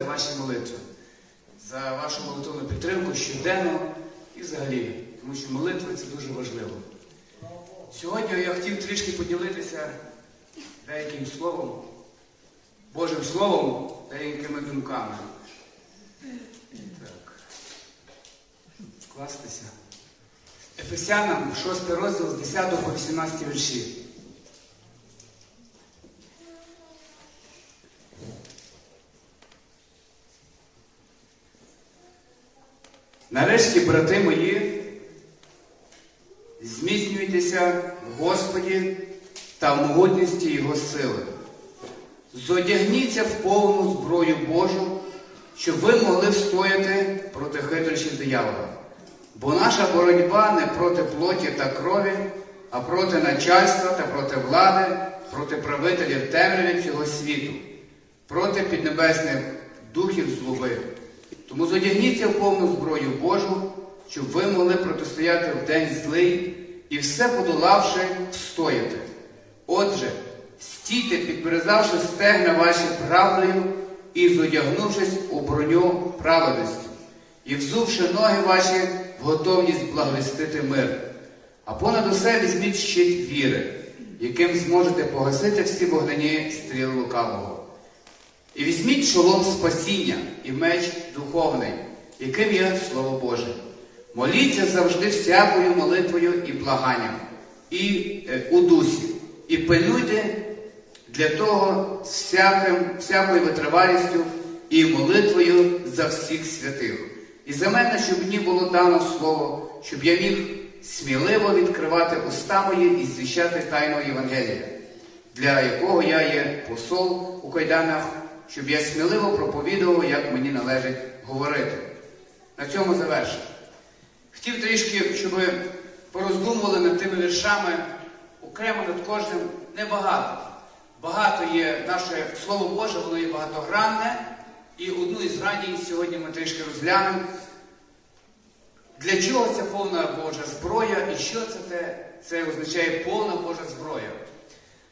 за ваші молитви, за вашу молитвну підтримку щоденно і взагалі, тому що молитви це дуже важливо. Сьогодні я хотів трішки поділитися деяким словом, Божим Словом, деякими думками. Так. Вкластися. Ефесянам 6 розділ з 10 по 18 вірші. Нарешті, брати мої, зміцнюйтеся в Господі та в могутності Його сили. Зодягніться в повну зброю Божу, щоб ви могли встояти проти хитрощів диявола. Бо наша боротьба не проти плоті та крові, а проти начальства та проти влади, проти правителів темряві цього світу, проти піднебесних духів злоби. Тому зодягніться в повну зброю Божу, щоб ви могли протистояти в день злий і все подолавши, встояти. Отже, стійте, підберезавши стегна ваші правдою і зодягнувшись у броню праведності, і взувши ноги ваші в готовність благовістити мир. А понад усе візьміть щит віри, яким зможете погасити всі вогнені стріли лукавого. І візьміть шолом спасіння і меч духовний, яким є Слово Боже. Моліться завжди всякою молитвою і благанням, і е, у дусі, і пильнуйте для того всяким, всякою витривалістю і молитвою за всіх святих. І за мене, щоб мені було дано слово, щоб я міг сміливо відкривати уста мої і звіщати тайну Євангелія, для якого я є посол у кайданах, щоб я сміливо проповідував, як мені належить говорити. На цьому завершую. Хотів трішки, щоб ви пороздумували над тими віршами, окремо над кожним небагато. Багато є наше Слово Боже, воно є багатогранне, і одну із граней сьогодні ми трішки розглянемо. Для чого ця повна Божа зброя і що це те? Це означає повна Божа зброя.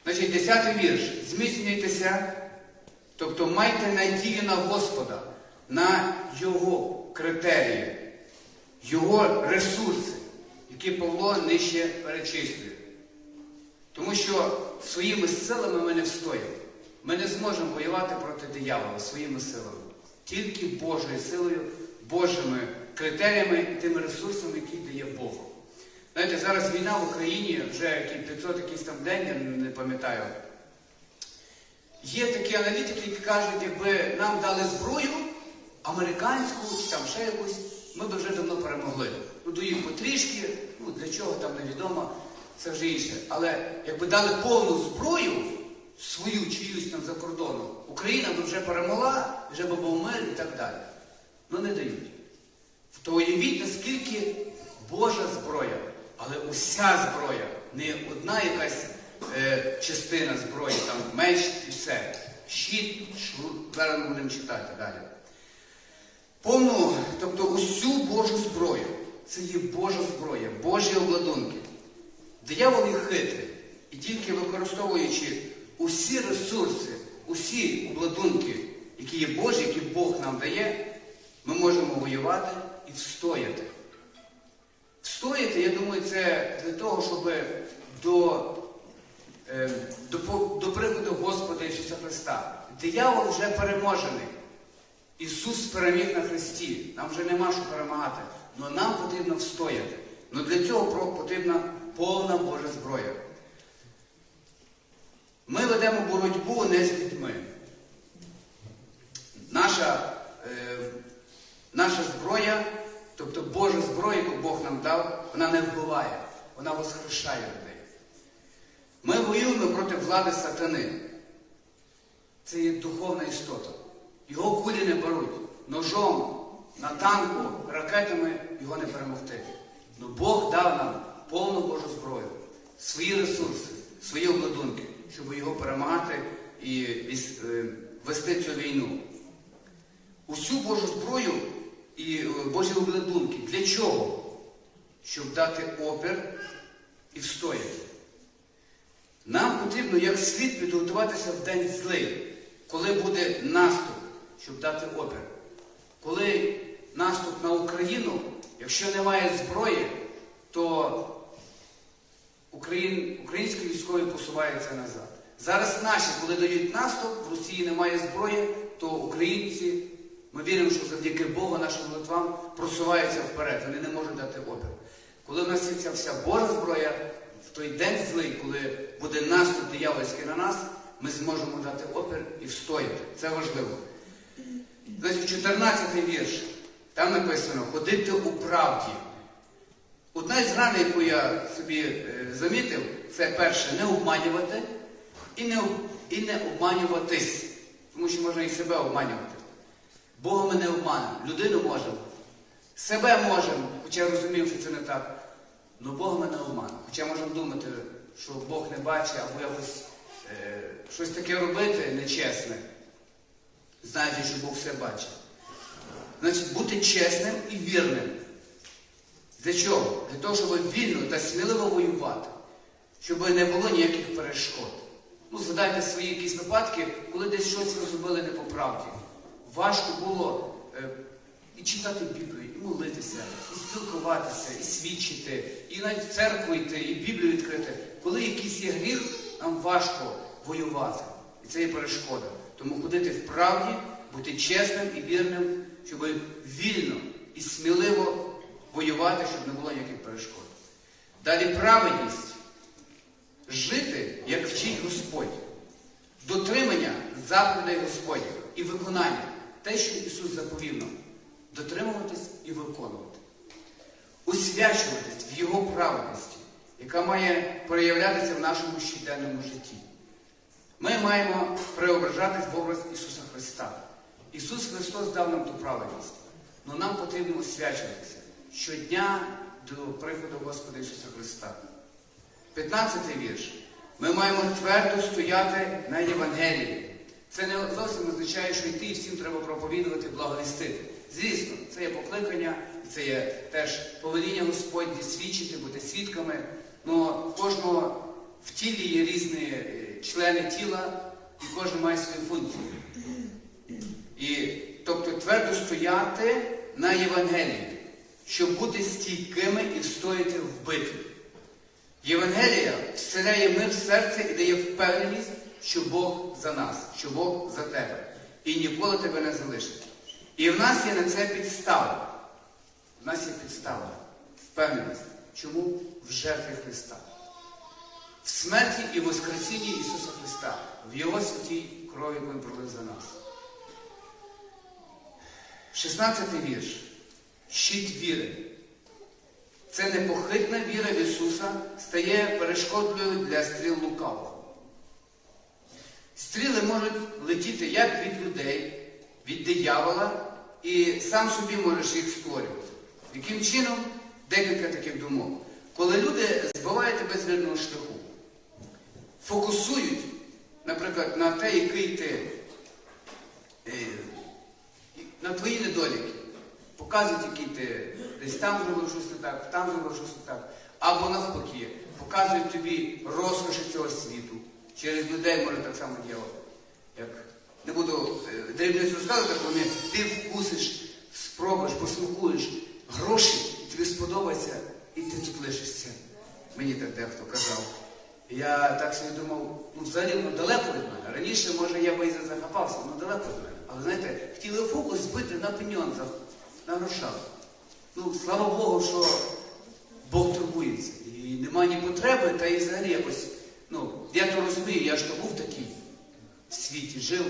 Значить, 10 вірш. Зміцнюйтеся, тобто майте надію на Господа, на Його критерії, Його ресурси, які Павло нижче перечислює. Тому що своїми силами ми не встоїмо. Ми не зможемо воювати проти диявола своїми силами. Тільки Божою силою, Божими критеріями і тими ресурсами, які дає Бог. Знаєте, зараз війна в Україні, вже 500 якийсь там день, я не пам'ятаю. Є такі аналітики, які кажуть, якби нам дали зброю, американську чи там ще якусь, ми б вже давно перемогли. Ну, доїм потрішки, ну для чого там невідомо, це вже інше. Але якби дали повну зброю, свою чиюсь там за кордоном, Україна б вже перемогла, вже б був мир і так далі. Ну не дають. То уявіть, наскільки Божа зброя, але уся зброя, не одна якась е, частина зброї, там меч і все. Щит, шру, зараз ми будемо читати далі. Повну, тобто усю Божу зброю. Це є Божа зброя, Божі обладунки. Диявол є хитрий. І тільки використовуючи усі ресурси, усі обладунки, які є Божі, які Бог нам дає, ми можемо воювати і встояти. Встояти, я думаю, це для того, щоб до, до, до приходу Господа Ісуса Христа. Диявол вже переможений. Ісус переміг на Христі. Нам вже нема що перемагати. Але нам потрібно встояти. Але для цього потрібна повна Божа зброя. Ми ведемо боротьбу не з людьми. Наша, е, наша зброя, тобто Божа зброя, яку Бог нам дав, вона не вбиває, вона воскрешає людей. Ми воюємо проти влади сатани. Це є духовна істота. Його кулі не беруть. Ножом, на танку, ракетами його не перемогти. Но Бог дав нам повну Божу зброю, свої ресурси, свої обладунки, щоб його перемагати і е, вести цю війну. Усю Божу зброю і е, Божі обладунки. Для чого? Щоб дати опір і встояти. Нам потрібно як слід підготуватися в день злий, коли буде наступ, щоб дати опір. Коли наступ на Україну, якщо немає зброї, то Україн, українські військові посуваються назад. Зараз наші, коли дають наступ, в Росії немає зброї, то українці, ми віримо, що завдяки Богу нашим молитвам просуваються вперед, вони не можуть дати опір. Коли в нас є ця вся Божа зброя, в той день злий, коли буде наступ диявольський на нас, ми зможемо дати опір і встояти. Це важливо. Значить, 14 вірш. Там написано ходити у правді. Одна із ран, яку я собі е, замітив, це перше не обманювати і не, і не обманюватись. Тому що можна і себе обманювати. Бога ми не обманемо, людину можемо, себе можемо, хоча я розумів, що це не так. Але Бога ми не обманемо. Хоча можемо думати, що Бог не бачить або якось е, щось таке робити нечесне, знаючи, що Бог все бачить. Значить, бути чесним і вірним. Для чого? Для того, щоб вільно та сміливо воювати, щоб не було ніяких перешкод. Ну, згадайте свої якісь випадки, коли десь щось зробили не по правді. Важко було е, і читати Біблію, молитися, і спілкуватися, і свідчити, і навіть в церкву йти, і Біблію відкрити. Коли якийсь є гріх, нам важко воювати. І це є перешкода. Тому ходити в правді, бути чесним і вірним, щоб вільно і сміливо воювати, щоб не було ніяких перешкод. Далі праведність. Жити, як вчить Господь. Дотримання заповідей Господніх і виконання. Те, що Ісус заповів нам. Дотримуватись і виконувати. Усвячуватись в Його праведності, яка має проявлятися в нашому щоденному житті. Ми маємо преображатись в образ Ісуса Христа. Ісус Христос дав нам ту праведність. Але нам потрібно освячуватися щодня до приходу Господа Ісуса Христа. 15 вірш. Ми маємо твердо стояти на Євангелії. Це не зовсім означає, що йти і всім треба проповідувати, благовістити. Звісно, це є покликання, це є теж повеління Господнє свідчити, бути свідками. Но кожного в тілі є різні е, члени тіла, і кожен має свою функцію. І, тобто твердо стояти на Євангелії, щоб бути стійкими і встояти в битві. Євангелія вселяє мир в серце і дає впевненість, що Бог за нас, що Бог за тебе. І ніколи тебе не залишить. І в нас є на це підстава. В нас є підстава, впевненість. Чому? В жертві Христа. В смерті і Воскресінні Ісуса Христа, в Його святій крові, Він пролив за нас. 16 вірш. Щит віри. Це непохитна віра в Ісуса стає перешкодою для стріл лукавого. Стріли можуть летіти як від людей, від диявола, і сам собі можеш їх створювати. Яким чином? Декілька таких думок. Коли люди збивають тебе з вірного шляху, фокусують, наприклад, на те, який ти, е, на твої недоліки, показують, який ти десь там зробив щось не так, там зробив щось не так. Або навпаки, показують тобі розкоші цього світу. Через людей може так само діло. Як не буду е, дрібниць розказувати, коли ти вкусиш, спробуєш, посмакуєш гроші, і тобі сподобається, і ти тут. Мені так дехто казав. Я так собі думав, ну взагалі воно далеко від мене. Раніше, може, я би і захапався, воно далеко від мене. Але знаєте, хотіли фокус збити на пеньонзах, на грошах. Ну, слава Богу, що Бог турбується. І немає ні потреби, та і взагалі якось. Ну, я то розумію, я ж то був такий світі, жив,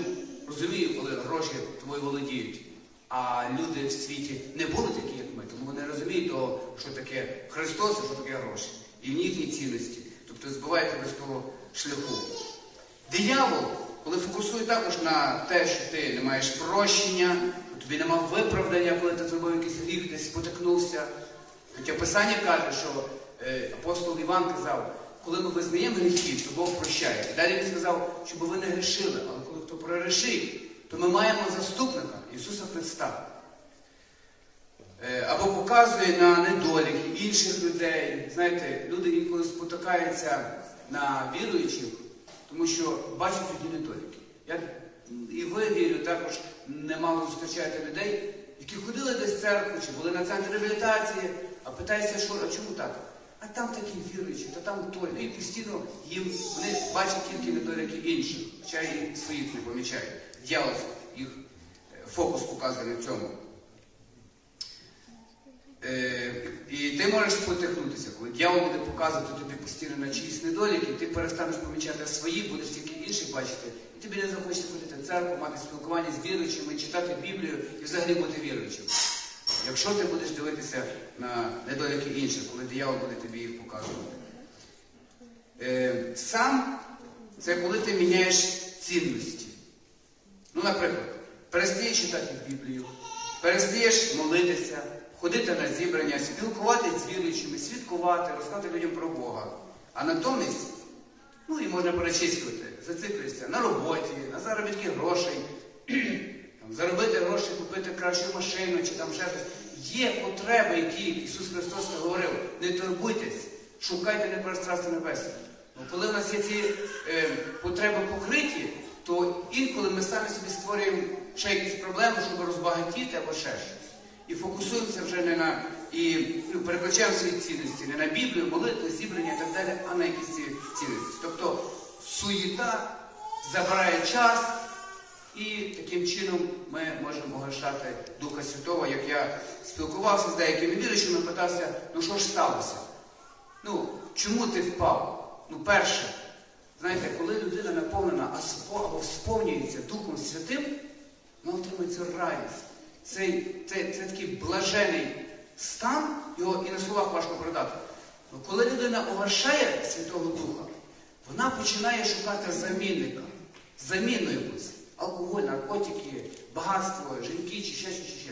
розумію, коли гроші тобою володіють. А люди в світі не були такі, як ми, тому вони розуміють того, що таке Христос і що таке гроші. І в їхній цінності. Тобто збиває тебе з того шляху. Диявол, коли фокусує також на те, що ти не маєш прощення, тобі нема виправдання, коли ти зробив якийсь гріх, десь спотикнувся. Хоча Писання каже, що е, апостол Іван казав, коли ми визнаємо гріхи, то Бог прощає. І далі він сказав, щоб ви не грішили, але коли хто прорішив, то ми маємо заступника Ісуса Христа. Е, Або показує на недоліки інших людей. Знаєте, люди інколи спотикаються на віруючих, тому що бачать тоді недоліки. Я і ви вірю, також немало зустрічаєте людей, які ходили десь в церкву, чи були на центрі реабілітації, а питаєшся, що, а чому так? А там такі віруючі, та там той. І постійно їм вони бачать тільки недоліки інших, хоча і своїх не помічають. Дьявол їх е, фокус показує на цьому. Е, і ти можеш спотихнутися, коли дьявол буде показувати тобі постійно на чиїсь недоліки, ти перестанеш помічати свої, будеш тільки інших бачити, і тобі не захочеться ходити в церкву, мати спілкування з віруючими, читати Біблію і взагалі бути віруючим. Якщо ти будеш дивитися на недоліки інших, коли диявол буде тобі їх показувати. Е, сам це коли ти міняєш цінності. Ну, наприклад, перестаєш читати Біблію, перестаєш молитися, ходити на зібрання, спілкуватися з віруючими, свідкувати, розказати людям про Бога. А натомість, ну і можна перечислювати, зациклюєшся на роботі, на заробітки грошей, там, заробити гроші, купити кращу машину чи там ще щось. Є потреби, які Ісус Христос говорив, не турбуйтесь, шукайте непрострасти небесне. Ну, коли в нас є ці е, потреби покриті, то інколи ми самі собі створюємо ще якісь проблеми, щоб розбагатіти або ще щось. І фокусуємося вже не на і ну, переключаємо свої цінності не на Біблію, молитви, зібрання і так далі, а на якісь ці цінності. Тобто суєта забирає час, і таким чином ми можемо гашати Духа Святого, як я спілкувався з деякими віруючими, питався, ну що ж сталося? Ну, чому ти впав? Ну, перше, знаєте, коли людина наповнена або сповнюється Духом Святим, вона отримує цю радість. Цей, це, це такий блажений стан, його і на словах важко передати. Ну, коли людина огоршає Святого Духа, вона починає шукати замінника, заміну якусь. Алкоголь, наркотики, багатство, жінки чи ще щось, чи ще.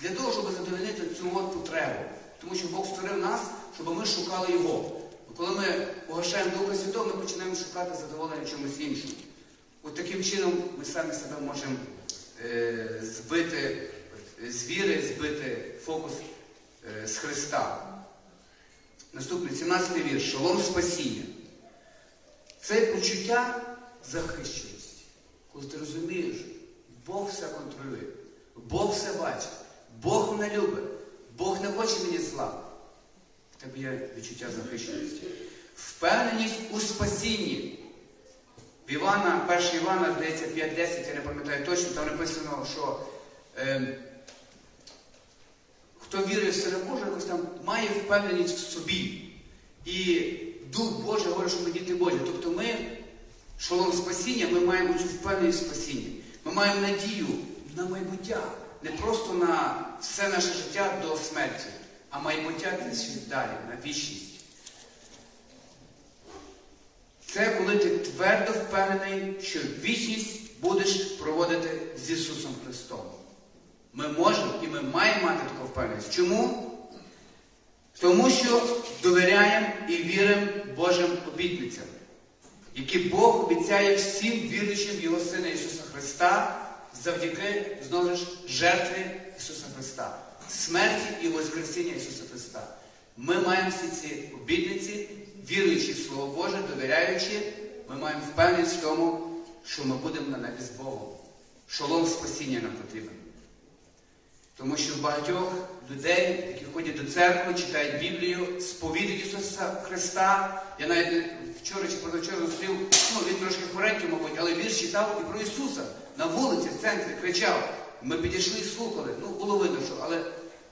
Для того, щоб задовольнити цю от потребу. Тому що Бог створив нас, щоб ми шукали Його. Коли ми погашаємо Духа Святого, ми починаємо шукати задоволення чомусь іншому. От таким чином ми самі себе можемо е, збити з віри, збити фокус е, з Христа. Наступний 17 вірш. Шалом спасіння. Це почуття захищеності. Коли ти розумієш, Бог все контролює, Бог все бачить, Бог мене любить, Бог не хоче мені зла. В тебе є відчуття захищеності. Впевненість у спасінні. В Івана, 1 Івана, здається, 5.10, я не пам'ятаю точно, там написано, що е, хто вірує в Сина Боже, якось там має впевненість в собі. І Дух Божий говорить, що ми діти Божі. Тобто ми, шолом спасіння, ми маємо цю впевненість в спасінні. Ми маємо надію на майбуття, не просто на все наше життя до смерті, а майбуття десь далі, на вічність. Це коли ти твердо впевнений, що вічність будеш проводити з Ісусом Христом. Ми можемо і ми маємо мати таку впевненість. Чому? Тому що довіряємо і віримо які Бог обіцяє всім віруючим Його Сина Ісуса Христа завдяки знову ж жертві Ісуса Христа, смерті і Воскресіння Ісуса Христа. Ми маємо всі ці обітниці, віруючи в Слово Боже, довіряючи, ми маємо впевненість в тому, що ми будемо на небі з Богом. Шолом спасіння нам потрібен. Тому що багатьох людей, які ходять до церкви, читають Біблію, сповідують Ісуса Христа. Я навіть вчора чи позавчора зустрів, ну він трошки хворенький, мабуть, але вірш читав і про Ісуса на вулиці, в центрі, кричав. Ми підійшли і слухали. Ну, було видно, що, але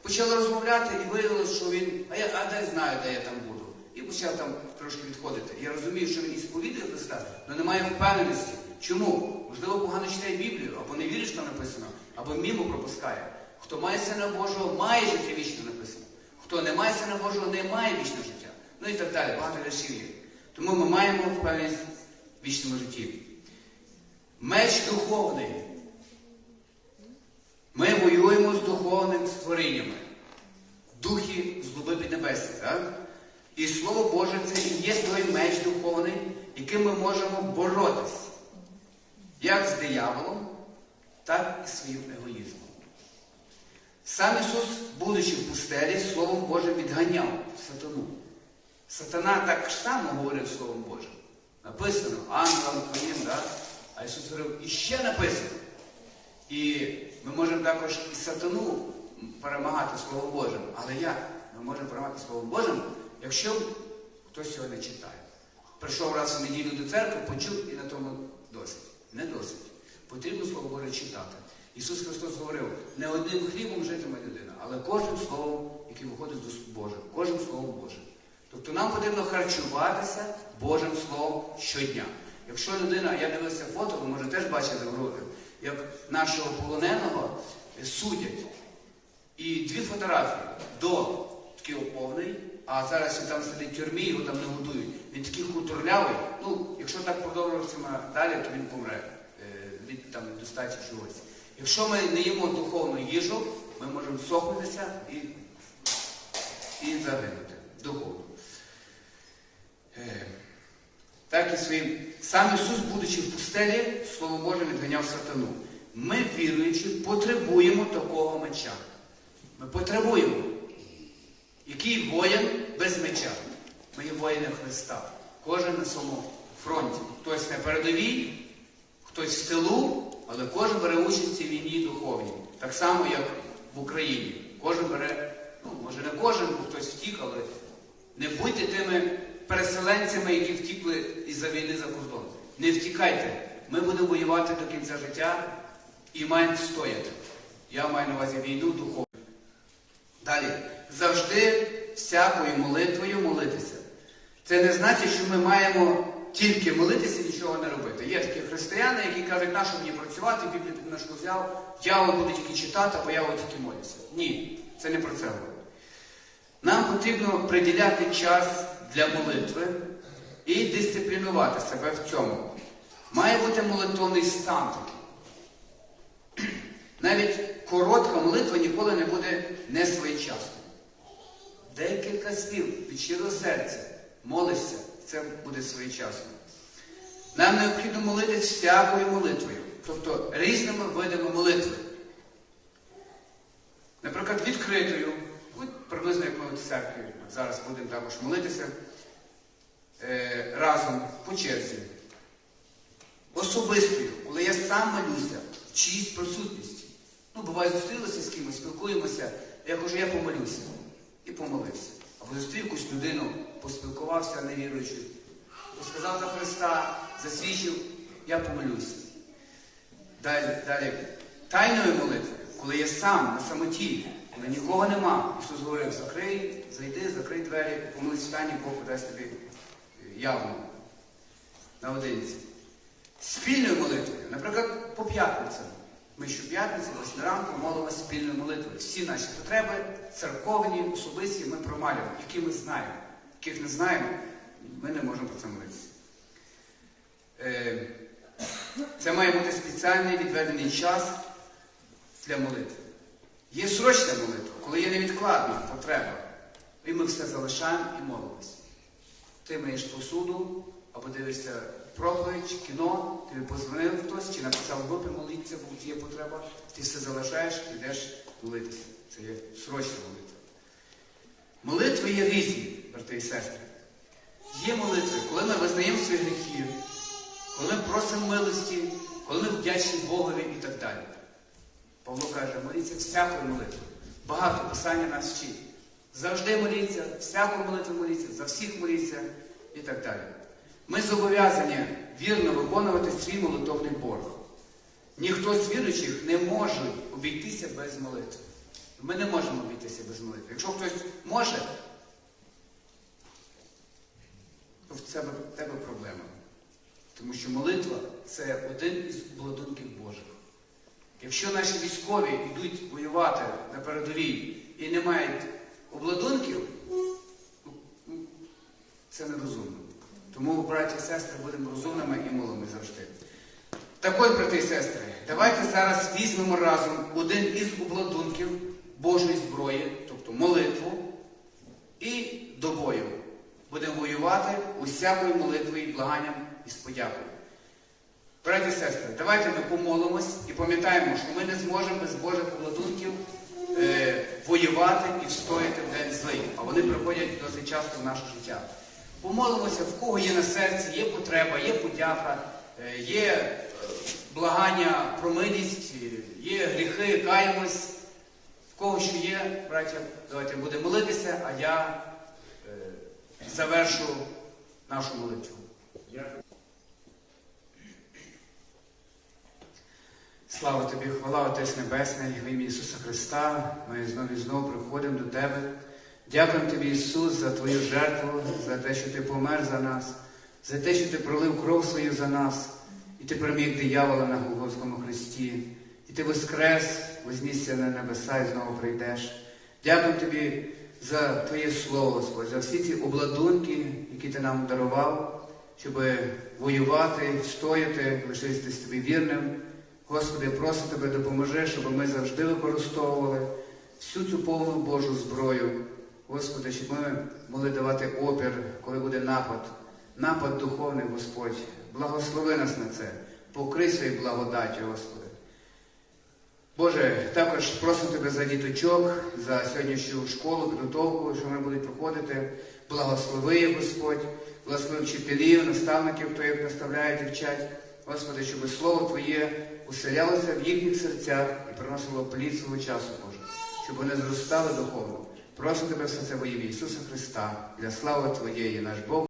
почали розмовляти і виявилось, що він, а я а де знаю, де я там буду. І почав там трошки відходити. Я розумію, що він і сповідує Христа, але немає впевненості. Чому? Можливо, погано читає Біблію, або не вірить, що написано, або мімо пропускає. Хто має сина Божого, має життя вічне написано. Хто не має сина Божого, не має вічного життя. Ну і так далі, багато речів є. Тому ми маємо впевненість в вічному житті. Меч духовний. Ми воюємо з духовним створіннями. Духи злоби піднебесні, так? І Слово Боже це і є той меч духовний, яким ми можемо боротись. Як з дияволом, так і своїм егоїзмом. Сам Ісус, будучи в пустелі, Словом Божим відганяв сатану. Сатана так само говорив Словом Божим. Написано, ангелам твоїм, да? А Ісус говорив, і ще написано. І ми можемо також і сатану перемагати Словом Божим. Але як? Ми можемо перемагати Словом Божим, якщо хтось цього не читає. Прийшов раз в неділю до церкви, почув і на тому досить. Не досить. Потрібно Слово Боже читати. Ісус Христос говорив, не одним хлібом житиме людина, але кожним словом, яке виходить уст Божих, кожним Словом Божим. Тобто нам потрібно харчуватися Божим Словом щодня. Якщо людина, я дивився фото, ви може теж бачили в групі, як нашого полоненого судять. І дві фотографії до такий повний, а зараз він там сидить в тюрмі, його там не годують. Він такий хутурлявий. Ну, якщо так продовжуватиме далі, то він помре е, від там недостачі чогось. Якщо ми не їмо духовну їжу, ми можемо сохнутися і, і загинути духовно. Е, так і своїм. Сам Ісус, будучи в пустелі, Слово Боже відганяв сатану. Ми, віруючи, потребуємо такого меча. Ми потребуємо. Який воїн без меча? Ми є воїни Христа. Кожен на своєму фронті. Хтось на передовій, хтось в тилу, але кожен бере участь у війні духовній. Так само, як в Україні. Кожен бере, ну, може не кожен, бо хтось втік, але не будьте тими переселенцями, які втікли із-за війни за кордон. Не втікайте. Ми будемо воювати до кінця життя і маємо встояти. Я маю на увазі війну духовну. Далі. Завжди всякою молитвою молитися. Це не значить, що ми маємо тільки молитися і нічого не робити. Є такі християни, які кажуть, нащо мені працювати, Біблію під ножку взяв, я от буду тільки читати, або я тільки молюся. Ні, це не про це говорить. Нам потрібно приділяти час для молитви і дисциплінувати себе в цьому. Має бути молитовний стан такий. Навіть коротка молитва ніколи не буде несвоєчасною. Декілька слів від щирого серця молишся, це буде своєчасно. Нам необхідно молитись всякою молитвою, тобто різними видами молитви. Наприклад, відкритою, приблизно як церкві зараз будемо також молитися е, разом по черзі. Особистою, коли я сам молюся в чиїсь присутності. Ну, буває, зустрілися з кимось, спілкуємося, я кажу, я помолюся. І помолився. Або зустрів якусь людину, поспілкувався невіруючи, сказав за Христа, засвідчив, я помолюся. Далі, далі. Тайною молитвою, коли я сам на самоті, коли нікого нема, Ісус говорив, закрий, зайди, закрий двері, помолись в стані, Бог дасть тобі явно наодинці. Спільною молитвою, наприклад, по п'ятницям. Ми щоп'ятниці, ось ранку молимося спільною молитвою. Всі наші потреби, церковні, особисті, ми промалюємо, які ми знаємо. Яких не знаємо, ми не можемо про це молитися. Е, Це має бути спеціальний відведений час для молитви. Є срочна молитва, коли є невідкладна потреба. І ми все залишаємо і молимося. Ти миєш посуду або дивишся проповідь, кіно, тобі позвонив хтось, чи написав в групі молитися, бо є потреба, ти все залишаєш і йдеш молитися. Це є срочна молитва. Молитви є різні, брати і сестри. Є молитви, коли ми визнаємо свої гріхи, коли ми просимо милості, коли ми вдячні Богові і так далі. Павло каже, моліться всякою молитвою. Багато писання нас вчить. Завжди моліться, всякою молитвою моліться, за всіх моліться і так далі. Ми зобов'язані вірно виконувати свій молитовний борг. Ніхто з віруючих не може обійтися без молитви. Ми не можемо обійтися без молитви. Якщо хтось може, то в тебе проблема. Тому що молитва це один із обладунків Божих. Якщо наші військові йдуть воювати на передовій і не мають обладунків, це нерозумно. Тому, браті і сестри, будемо розумними і молими завжди. Так ось, брати і сестри, давайте зараз візьмемо разом один із обладунків Божої зброї, тобто молитву, і до бою. Будемо воювати усякою молитвою і благанням і з подякою. Браті і сестри, давайте ми помолимось і пам'ятаємо, що ми не зможемо без Божих обладунків е, воювати і встояти в день злий, а вони приходять досить часто в наше життя. Помолимося, в кого є на серці, є потреба, є подяка, е, є е, благання про милість, є гріхи, каємось. В кого що є, браття, давайте будемо молитися, а я е, завершу нашу молитву. Слава тобі, хвала Отець Небесний, в ім'я Ісуса Христа. Ми знову і знову приходимо до Тебе. Дякуємо тобі, Ісус, за Твою жертву, за те, що Ти помер за нас, за те, що Ти пролив кров свою за нас, і Ти переміг диявола на Голгофському Христі, і Ти воскрес, вознісся на небеса і знову прийдеш. Дякую тобі за Твоє Слово, Господь, за всі ці обладунки, які Ти нам дарував, щоб воювати, стояти, лишитись тобі вірним. Господи, прошу Тебе, допоможи, щоб ми завжди використовували всю цю повну Божу зброю. Господи, щоб ми могли давати опір, коли буде напад, напад духовний, Господь. Благослови нас на це, покрий своєю благодаттю, Господи. Боже, також просимо Тебе за діточок, за сьогоднішню школу, підготовку, що вони будуть проходити. Благослови Господь, благослови вчителів, наставників, хто їх наставляють і вчать. Господи, щоб Слово Твоє уселялося в їхніх серцях і приносило плід свого часу, Боже, щоб вони зростали духовно. Просимо Тебе все це во ім'я Ісуса Христа, для слави Твоєї, наш Бог.